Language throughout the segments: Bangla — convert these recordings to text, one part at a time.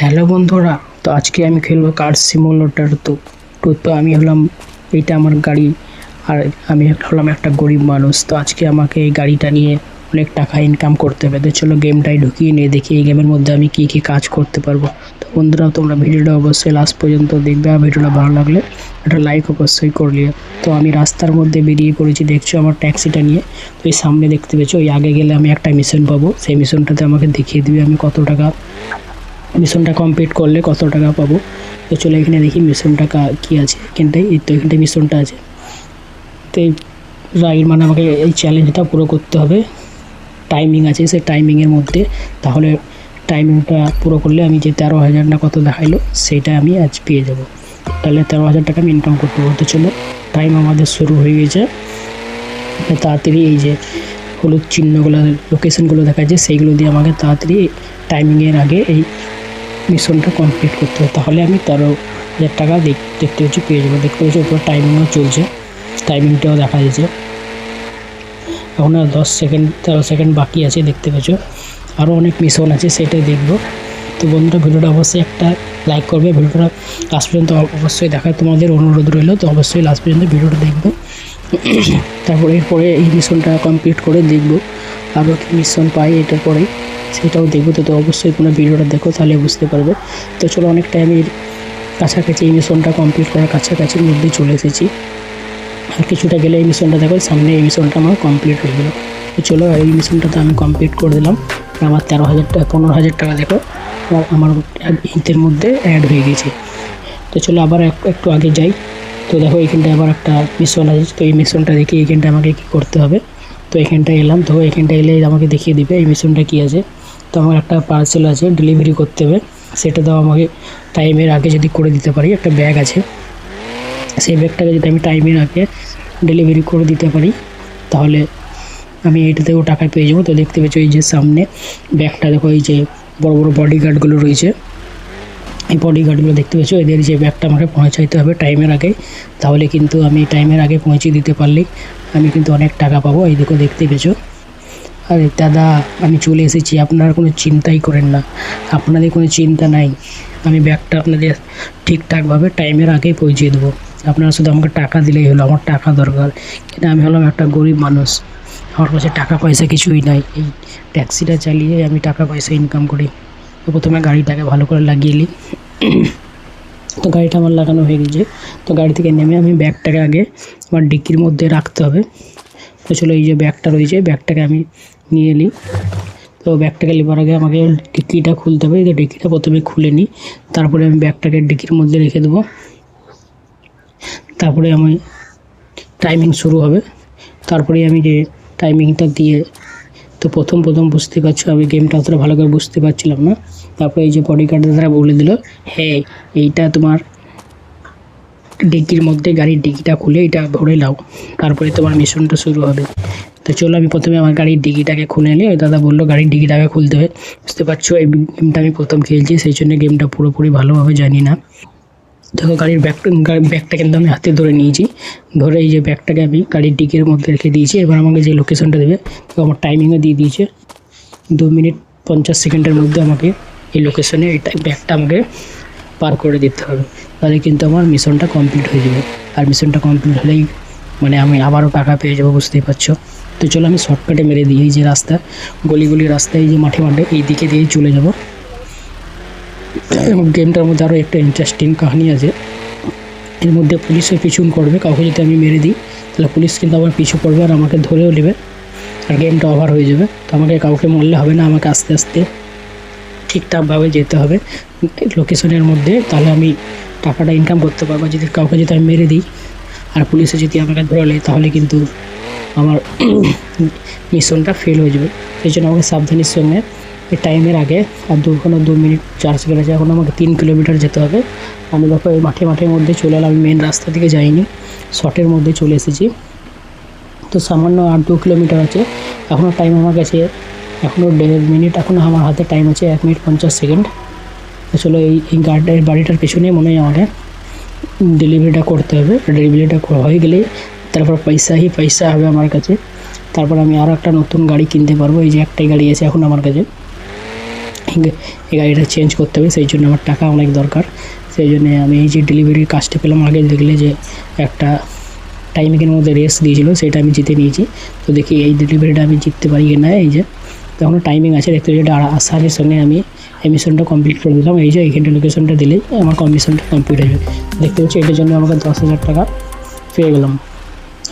হ্যালো বন্ধুরা, তো আজকে আমি খেলব কার সিমুলেটার তো তো তো আমি হলাম, এইটা আমার গাড়ি, আর আমি হলাম একটা গরিব মানুষ, তো আজকে আমাকে এই গাড়িটা নিয়ে অনেক টাকা ইনকাম করতে হবে, তো চলো গেমটাই ঢুকিয়ে নিয়ে দেখি এই গেমের মধ্যে আমি কী কী কাজ করতে পারব। তো বন্ধুরা, তোমরা ভিডিওটা অবশ্যই লাস্ট পর্যন্ত দেখবে, আর ভিডিওটা ভালো লাগলে একটা লাইক অবশ্যই করলিও তো আমি রাস্তার মধ্যে বেরিয়ে পড়েছি, দেখছ আমার ট্যাক্সিটা নিয়ে, তো এই সামনে দেখতে পেয়েছ ওই আগে গেলে আমি একটা মিশন পাবো, সেই মিশনটাতে আমাকে দেখিয়ে দিবে আমি কত টাকা মিশনটা কমপ্লিট করলে কত টাকা পাবো? তো চলো এখানে দেখি মিশনটা কা- আছে এখানটায়। এই তো এখানটায় মিশনটা আছে। তো এই রাইড মানে আমাকে এই চ্যালেঞ্জটা পুরো করতে হবে। টাইমিং আছে সেই টাইমিংয়ের মধ্যে। তাহলে টাইমিংটা পুরো করলে আমি যে তেরো হাজার না কত দেখাইলো, সেইটা আমি আজ পেয়ে যাব। তাহলে তেরো হাজার টাকা আমি ইনকাম করতে পারব। তো চলো টাইম আমাদের শুরু হয়ে গেছে। তাড়াতাড়ি এই যে হলুদ চিহ্নগুলো লোকেশনগুলো দেখা যায় সেইগুলো দিয়ে আমাকে তাড়াতাড়ি টাইমিংয়ের আগে এই মিশনটা কমপ্লিট করতে হবে। তাহলে আমি তেরো হাজার টাকা দেখ- দেখতে হচ্ছে, পেয়ে যাব। দেখতে হচ্ছে উপরে টাইমিংও চলছে। টাইমিংটাও দেখা যাচ্ছে। এখন আর দশ সেকেন্ড তেরো সেকেন্ড বাকি আছে, দেখতে পাচ্ছ। আরও অনেক মিশন আছে, সেটাই দেখব। তো বন্ধুরা, ভিডিওটা অবশ্যই একটা লাইক করবে। ভিডিওটা লাস্ট পর্যন্ত অবশ্যই দেখার তোমাদের অনুরোধ রইল। তো অবশ্যই লাস্ট পর্যন্ত ভিডিওটা দেখবে। তারপরে এরপরে এই মিশনটা কমপ্লিট করে দেখব, আরও কি মিশন পাই এটার পরে, সেটাও দেখব। তো অবশ্যই কোনো ভিডিওটা দেখো, তাহলে বুঝতে পারবে। তো চলো অনেকটা আমি কাছাকাছি এই মিশনটা কমপ্লিট করার কাছাকাছির মধ্যে চলে এসেছি। আর কিছুটা গেলে এই মিশনটা দেখো, সামনে এই মিশনটা আমার কমপ্লিট হয়ে গেলো। তো চলো এই মিশনটা তো আমি কমপ্লিট করে দিলাম। আমার তেরো হাজার টাকা পনেরো হাজার টাকা দেখো, আমার- ইন্তের মধ্যে অ্যাড হয়ে গেছে। তো চলো, আবার এক- একটু আগে যাই। তো দেখো, এখানটায় আবার একটা মিশন আছে। তো এই মিশনটা দেখে এইখানটা আমাকে কী করতে হবে। তো এখানটায় এলাম, তো এখানটা এলে আমাকে দেখিয়ে দিবে এই মিশনটা কী আছে। তো আমার একটা পার্সেল আছে ডেলিভারি করতে হবে। সেটা তো আমাকে টাইমের আগে যদি করে দিতে পারি, একটা ব্যাগ আছে। সেই ব্যাগটাকে যদি আমি টাইমের আগে ডেলিভারি করে দিতে পারি, তাহলে আমি এটাতেও টাকা পেয়ে যাব। তো দেখতে পেয়েছি এই যে সামনে ব্যাগটা দেখো এই যে বড় বড় বডিগার্ডগুলো রয়েছে। এই বডিগার্ডগুলো দেখতে পেয়েছ। এদের যে ব্যাগটা আমাকে পৌঁছাইতে হবে টাইমের আগে, তাহলে কিন্তু আমি টাইমের আগে পৌঁছে দিতে পারলেই আমি কিন্তু অনেক টাকা পাবো। এই দেখো, দেখতে পেয়েছ? আরে দাদা, আমি চলে এসেছি। আপনারা কোনো চিন্তাই করেন না। আপনাদের কোনো চিন্তা নাই। আমি ব্যাগটা আপনাদের ঠিকঠাকভাবে টাইমের আগেই পৌঁছে দেবো। আপনারা শুধু আমাকে টাকা দিলেই হলো, আমার টাকা দরকার। কিন্তু আমি হলাম একটা গরিব মানুষ। আমার কাছে টাকা পয়সা কিছুই নাই। এই ট্যাক্সিটা চালিয়ে আমি টাকা পয়সা ইনকাম করি। তো প্রথমে গাড়িটাকে ভালো করে লাগিয়ে নিই। তো গাড়িটা আমার লাগানো হয়ে গেছে। তো গাড়ি থেকে নেমে আমি ব্যাগটাকে আগে আমার ডিক্কির মধ্যে রাখতে হবে। তো চলো এই যে ব্যাগটা রয়েছে ব্যাগটাকে আমি নিয়ে নিই। তো ব্যাগটাকে নেবার আগে আমাকে ডিক্কিটা খুলতে হবে। এই ডিক্কিটা প্রথমে খুলে নিই। তারপরে আমি ব্যাগটাকে ডিক্কির মধ্যে রেখে দেবো। তারপরে আমি টাইমিং শুরু হবে। তারপরে আমি যে টাইমিংটা দিয়ে, তো প্রথম প্রথম বুঝতে পারছ, আমি গেমটা অতটা ভালো করে বুঝতে পারছিলাম না। তারপরে এই যে বডি গার্ডের বলে দিল হ্যাঁ এইটা তোমার ডিগ্গির মধ্যে গাড়ির ডিগ্গিটা খুলে এটা ভরে নাও, তারপরে তোমার মিশনটা শুরু হবে। তো চলো আমি প্রথমে আমার গাড়ির ডিগিটাকে খুলে নিই। ওই দাদা বলল, গাড়ির ডিগিটাকে খুলতে হবে। বুঝতে পারছ, এই গেমটা আমি প্রথম খেলছি, সেই জন্য গেমটা পুরোপুরি ভালোভাবে জানি না। দেখো, গাড়ির ব্যাগটা ব্যাগটা কিন্তু আমি হাতে ধরে নিয়েছি। ধরে এই যে ব্যাগটাকে আমি গাড়ির ডিগির মধ্যে রেখে দিয়েছি। এবার আমাকে যে লোকেশনটা দেবে তো আমার টাইমিংও দিয়ে দিয়েছে। দু মিনিট পঞ্চাশ সেকেন্ডের মধ্যে আমাকে এই লোকেশনে এই ব্যাগটা আমাকে পার করে দিতে হবে। তাহলে কিন্তু আমার মিশনটা কমপ্লিট হয়ে যাবে। আর মিশনটা কমপ্লিট হলেই মানে আমি আবারও টাকা পেয়ে যাব, বুঝতেই পারছ? তো চলো আমি শর্টকাটে মেরে দিই, এই যে রাস্তা গলি গলি রাস্তায় এই যে মাঠে মাঠে, এই দিকে দিয়েই চলে যাব। এবং গেমটার মধ্যে আরও একটা ইন্টারেস্টিং কাহিনী আছে। এর মধ্যে পুলিশের পিছন করবে, কাউকে যদি আমি মেরে দিই, তাহলে পুলিশ কিন্তু আমার পিছু পড়বে আর আমাকে ধরেও নেবে। আর গেমটা ওভার হয়ে যাবে। তো আমাকে কাউকে মরলে হবে না, আমাকে আস্তে আস্তে ঠিকঠাকভাবে যেতে হবে লোকেশনের মধ্যে, তাহলে আমি টাকাটা ইনকাম করতে পারব। যদি কাউকে যদি আমি মেরে দিই, আর পুলিশে যদি আমাকে ধরলে, তাহলে কিন্তু আমার মিশনটা ফেল হয়ে যাবে। সেই জন্য আমাকে সাবধানের সঙ্গে এই টাইমের আগে আর দু এখনও দু মিনিট চার সেকেন্ড আছে। এখন আমাকে তিন কিলোমিটার যেতে হবে। আমি দেখো এই মাঠে, মাঠের মধ্যে চলে এলাম। আমি মেন রাস্তা থেকে যাইনি শর্টের মধ্যে চলে এসেছি। তো সামান্য আর দু কিলোমিটার আছে। এখনও টাইম আমার কাছে এখনও দেড় মিনিট এখনও আমার হাতে টাইম আছে, এক মিনিট পঞ্চাশ সেকেন্ড আসলে এই এই গাড়িটার বাড়িটার পেছনে মনে হয় আমাকে ডেলিভারিটা করতে হবে। ডেলিভারিটা হয়ে গেলে তারপর পয়সাই পয়সা হবে আমার কাছে। তারপর আমি আরও একটা নতুন গাড়ি কিনতে পারব। এই যে একটাই গাড়ি আছে এখন আমার কাছে। এই গাড়িটা চেঞ্জ করতে হবে, সেই জন্য আমার টাকা অনেক দরকার। সেই জন্য আমি এই যে ডেলিভারির কাজটা পেলাম, আগে দেখলে যে একটা টাইমিংয়ের মধ্যে রেস দিয়েছিল, সেটা আমি জিতে নিয়েছি। তো দেখি এই ডেলিভারিটা আমি জিততে পারি কি না, এই যে। তখনও টাইমিং আছে, দেখতে পাচ্ছি যেটা আসারের সঙ্গে আমি এই মিশনটা কমপ্লিট করে দিলাম। এই যে এইখানটা লোকেশনটা দিলেই আমার কমিশনটা কমপ্লিট হয়ে যাবে। দেখতে পাচ্ছি এটার জন্য আমাকে দশ হাজার টাকা পেয়ে গেলাম।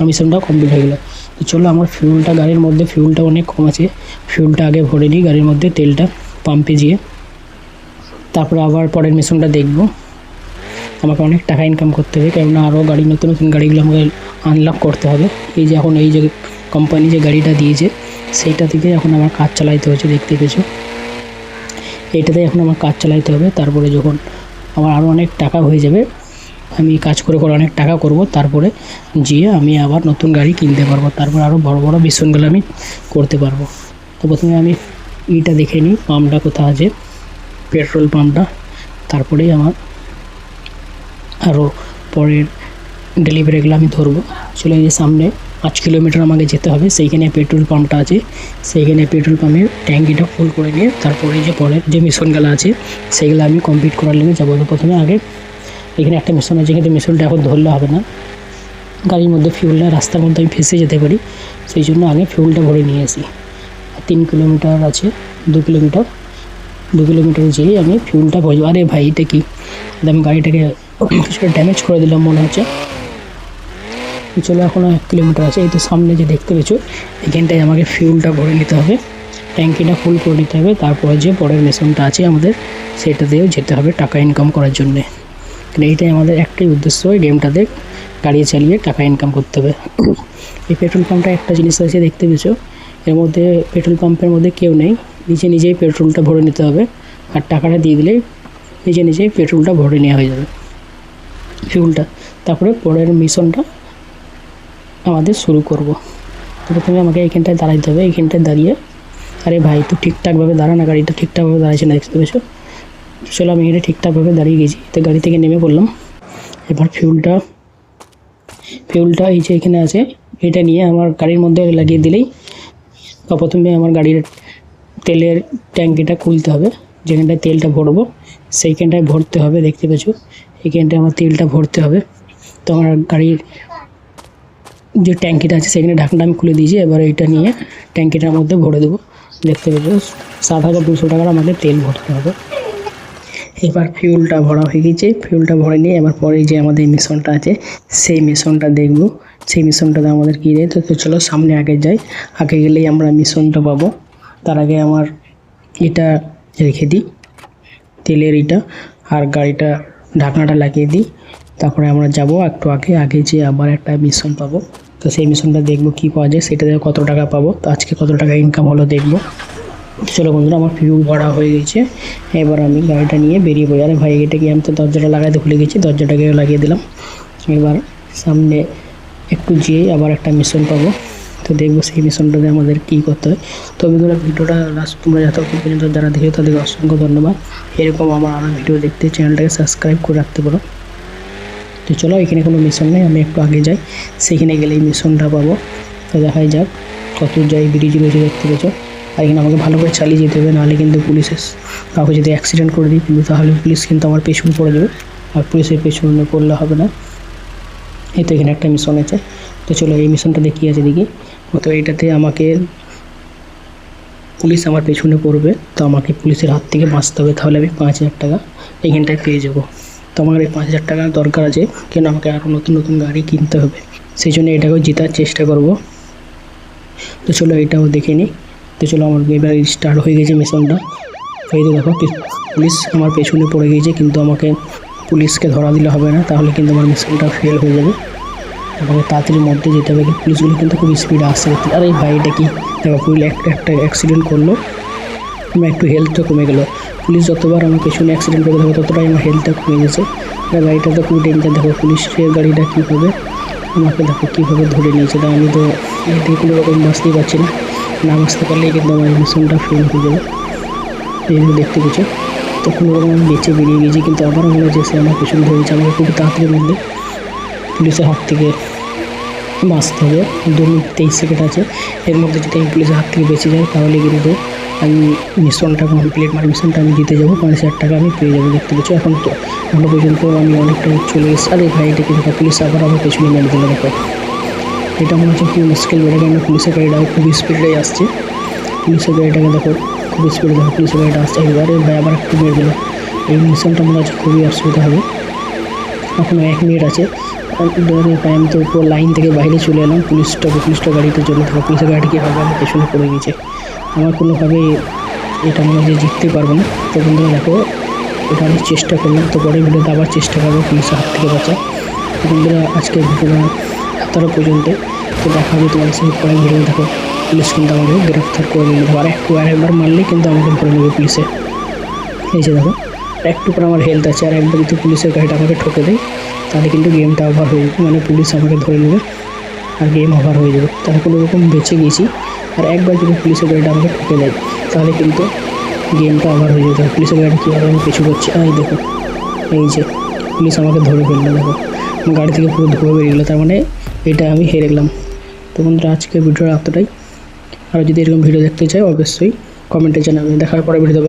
মিশনটাও কমপ্লিট হয়ে গেলো। তো চলো, আমার ফিউলটা গাড়ির মধ্যে ফিউলটা অনেক কম আছে। ফিউলটা আগে ভরে নিই, গাড়ির মধ্যে তেলটা পাম্পে যেয়ে তারপরে আবার পরের মিশনটা দেখব। আমাকে অনেক টাকা ইনকাম করতে হবে, কেননা আরও গাড়ি, নতুন নতুন গাড়িগুলো আমাকে আনলক করতে হবে। এই যে এখন এই যে কোম্পানি যে গাড়িটা দিয়েছে, সেইটা থেকে এখন আমার কাজ চালাইতে হচ্ছে দেখতে পেয়েছ। এইটাতে এখন আমার কাজ চালাইতে হবে, তারপরে যখন আমার আরও অনেক টাকা হয়ে যাবে, আমি কাজ করে করে অনেক টাকা করব, তারপরে গিয়ে আমি আবার নতুন গাড়ি কিনতে পারব, তারপর আরও বড় বড় মিশনগুলো আমি করতে পারব। তো প্রথমে আমি ইটা দেখে নিই, পাম্পটা কোথায় আছে, পেট্রোল পাম্পটা, তারপরেই আমার আরও পরের ডেলিভারিগুলো আমি ধরবো। চলে যে সামনে পাঁচ কিলোমিটার আমাকে যেতে হবে। সেইখানে পেট্রোল পাম্পটা আছে। সেইখানে পেট্রোল পাম্পের ট্যাঙ্কিটা ফুল করে নিয়ে তারপরে যে পরের যে মিশনগুলো আছে সেগুলো আমি কমপ্লিট করার লেগে যাব। প্রথমে আগে এখানে একটা মিশন আছে। কিন্তু মিশনটা এখন ধরলে হবে না। গাড়ির মধ্যে ফিউলটা রাস্তার মধ্যে আমি ফেসে যেতে পারি। সেই জন্য আগে ফিউলটা ভরে নিয়ে আসি। তিন কিলোমিটার আছে, দু কিলোমিটার। দু কিলোমিটার যেয়ে আমি ফিউলটা ভরবো। আরে ভাই, এটা কি? আমি গাড়িটাকে কিছুটা ড্যামেজ করে দিলাম, মনে হচ্ছে। চলো এখনও এক কিলোমিটার আছে, এই তো সামনে যে দেখতে পেয়েছ, এখানটায় আমাকে ফিউলটা ভরে নিতে হবে, ট্যাঙ্কিটা ফুল করে নিতে হবে, তারপরে যে পরের মেশিনটা আছে আমাদের, সেটা দিয়েও যেতে হবে টাকা ইনকাম করার জন্যে। মানে এইটাই আমাদের একটাই উদ্দেশ্য, ওই গেমটাতে গাড়ি চালিয়ে টাকা ইনকাম করতে হবে। এই পেট্রোল পাম্পটা একটা জিনিস আছে, দেখতে পেয়েছ, এর মধ্যে পেট্রোল পাম্পের মধ্যে কেউ নেই, নিজে নিজেই পেট্রোলটা ভরে নিতে হবে, আর টাকাটা দিয়ে দিলেই নিজে নিজেই পেট্রোলটা ভরে নেওয়া হয়ে যাবে ফিউলটা তারপরে পরের মিশনটা আমাদের শুরু করব। প্রথমে আমাকে এইখানটায় দাঁড়াইতে হবে, এইখানটায় দাঁড়িয়ে। আরে ভাই তুই ঠিকঠাকভাবে দাঁড়া না, গাড়িটা ঠিকঠাকভাবে দাঁড়াইছে না, দেখতে পেয়েছ? চলো আমি এটা ঠিকঠাকভাবে দাঁড়িয়ে গেছি। তো গাড়ি থেকে নেমে পড়লাম। এবার ফিউলটা ফিউলটা এই যে এখানে আছে, এটা নিয়ে আমার গাড়ির মধ্যে লাগিয়ে দিলেই বা প্রথমে আমার গাড়ির তেলের ট্যাঙ্কিটা খুলতে হবে। যেখানটায় তেলটা ভরবো, সেইখানটায় ভরতে হবে, দেখতে পেয়েছ? এইখানটায় আমার তেলটা ভরতে হবে। তো আমার গাড়ির যে ট্যাঙ্কিটা আছে সেখানে ঢাকনাটা আমি খুলে দিয়েছি, এবার এইটা নিয়ে ট্যাঙ্কিটার মধ্যে ভরে দেবো। দেখতে পেয়েছ সাত হাজার দুশো টাকার আমাদের তেল ভরতে হবে। এবার ফিউলটা ভরা হয়ে গেছে ফিউলটা ভরে নিয়ে এবার পরে যে আমাদের মিশনটা আছে, সেই মিশনটা দেখব। সেই মিশনটাতে আমাদের কী দেয় তো চলো সামনে আগে যাই। আগে গেলেই আমরা মিশনটা পাবো। তার আগে আমার এটা রেখে দিই, তেলের এটা, আর গাড়িটা ঢাকনাটা লাগিয়ে দিই। তারপরে আমরা যাব একটু আগে আগে যে আবার একটা মিশন পাবো। তো সেই মিশনটা দেখব কী পাওয়া যায়। সেটা থেকে কত টাকা পাবো। তো আজকে কত টাকা ইনকাম হলো দেখব। চলো বন্ধুরা, আমার ফিউল ভরা হয়ে গেছে। এবার আমি গাড়িটা নিয়ে বেরিয়ে পড়ি। আরে ভাই, এটা কি? আমি তো দরজাটা লাগাইতে ভুলে গেছি। দরজাটাকে লাগিয়ে দিলাম। এবার সামনে একটু যেয়ে আবার একটা মিশন পাবো। তো দেখব সেই মিশনটাতে আমাদের কী করতে হয়। তো বন্ধুরা, ভিডিওটা লাস্ট তোমরা যতক্ষণ পর্যন্ত যারা দেখে তাদেরকে অসংখ্য ধন্যবাদ। এরকম আমার আরও ভিডিও দেখতে চ্যানেলটাকে সাবস্ক্রাইব করে রাখতে পারো। তো চলো, এখানে কোনো মিশন নেই, আমি একটু আগে যাই। সেখানে গেলেই মিশনটা পাবো। তো দেখাই যাক কত যাই ব্রিজ রয়েছে দেখতে পেয়েছ। আর এখানে আমাকে ভালো করে চালিয়ে যেতে হবে, নাহলে কিন্তু পুলিশের কাউকে যদি অ্যাক্সিডেন্ট করে দিই, কিন্তু তাহলে পুলিশ কিন্তু আমার পেছনে পড়ে যাবে। আর পুলিশের পেছনে পড়লে হবে না। এই তো এখানে একটা মিশন আছে। তো চলো, এই মিশনটা দেখি আছে দেখি তো এইটাতে আমাকে পুলিশ আমার পেছনে পড়বে। তো আমাকে পুলিশের হাত থেকে বাঁচতে হবে, তাহলে আমি পাঁচ হাজার টাকা এখানটায় পেয়ে যাব। তো আমার এই পাঁচ হাজার টাকা দরকার আছে, কেন আমাকে আরও নতুন নতুন গাড়ি কিনতে হবে? সেই জন্য এটাকেও জেতার চেষ্টা করব। তো চলো এটাও দেখে নিই তো চলো আমার এবার স্টার্ট হয়ে গেছে মিশনটা এই দেখো পুলিশ আমার পেছনে পড়ে গিয়েছে, কিন্তু আমাকে পুলিশকে ধরা দিলে হবে না, তাহলে কিন্তু আমার মিশনটা ফেল হয়ে যাবে। আমাকে তাড়াতাড়ির মধ্যে যেতে হবে পুলিশগুলো কিন্তু খুব স্পিডে আসছে আর এই ভাইটা কি? দেখো পুলিশ একটা একটা অ্যাক্সিডেন্ট করল। আমার একটু হেলথটা কমে গেলো। পুলিশ যতবার আমার পেছনে অ্যাক্সিডেন্ট করে দেবে ততটাই আমার হেলথটা কমে গেছে। গাড়িটা তো খুব ডেঞ্জার দেখো পুলিশের গাড়িটা কীভাবে আমাকে দেখো কীভাবে ধরে নিয়েছে। তা আমি তো এর থেকে কোনো রকম বাঁচতেই পারছি না। না বাঁচতে পারলেই কিন্তু আমার মিশনটা ফেল হয়ে যাবে। এই দেখতে পেয়েছ। তো কোনো রকম আমি বেঁচে বেরিয়ে গেছি, কিন্তু আবার মনে হচ্ছে সে আমার পেছনে ধরেছে। আমাকে খুব তাড়াতাড়ি মধ্যে পুলিশের হাত থেকে বাঁচতে হবে। দু মিনিট তেইশ সেকেন্ড আছে। এর মধ্যে যদি আমি পুলিশের হাত থেকে বেঁচে যাই, তাহলে কিন্তু আমি মিশনটা কমপ্লিট মানে মিশনটা আমি জিতে যাব পাঁচ হাজার টাকা আমি পেয়ে যাব, দেখতে পাচ্ছি? এখন তো এখনও পর্যন্ত আমি অনেকটা চলে এসেছি। আরে ভাই এটা কিন্তু পুলিশ আবার আমার পেছনে মেরে দিল, দেখো। এটা মনে হচ্ছে খুব মুশকিল বেড়ে কারণ পুলিশের গাড়িটা খুব স্পিডে আসছে। পুলিশের গাড়িটাকে দেখো, খুব স্পিডে দেখো, পুলিশের গাড়িটা আসছে। এবারে ভাই আবার একটু মেরে দিল। এই মিশনটা মনে হচ্ছে খুবই অসুবিধা হবে। এখনও এক মিনিট আছে। আমি তো পুরো লাইন থেকে বাইরে চলে এলাম। পুলিশটা পুলিশটা গাড়িতে চলে থাকো পুলিশের গাড়ি কী হবে? আমার পেছনে পড়ে গেছে। আমার কোনোভাবে এটা মনে হয় জিততে পারব না। তো বন্ধুরা দেখো, এটা আমি চেষ্টা করলাম, তো পরে ভিডিওতে আবার চেষ্টা করব পুলিশের হাত থেকে বাঁচা তো বন্ধুরা, আজকে ভিডিওটা এতটা পর্যন্ত। তো দেখা হবে তোমাদের সঙ্গে পরে ভিডিও দেখো, পুলিশ কিন্তু আমাকে গ্রেফতার করে নিয়ে আর একটু আর একবার মারলেই কিন্তু আমাকে ধরে নেবে পুলিশে। এই যে দেখো একটু পর আমার হেলথ আছে, আর একবার যদি পুলিশের গাড়িটা আমাকে ঠকে দেয়, তাহলে কিন্তু গেমটা ওভার হয়ে যাবে। মানে পুলিশ আমাকে ধরে নেবে, আর গেম ওভার হয়ে যাবে। তাহলে কোনো রকম বেঁচে গেছি। আর একবার যদি পুলিশের গাড়িটা আমাকে ঠকে দেয়, তাহলে কিন্তু গেমটা আমার হয়ে যেত পুলিশের গাড়ি কীভাবে আমি পিছু করছি। এই দেখো, এই যে পুলিশ আমাকে ধরে ফেলল, দেখো। গাড়ি থেকে পুরো ধরে বেরিয়ে গেলো, তার মানে এটা আমি হেরে গেলাম। তো বন্ধুরা আজকে ভিডিওটা এতটাই। আর যদি এরকম ভিডিও দেখতে চাই, অবশ্যই কমেন্টে জানাবেন দেখার পরে ভিডিও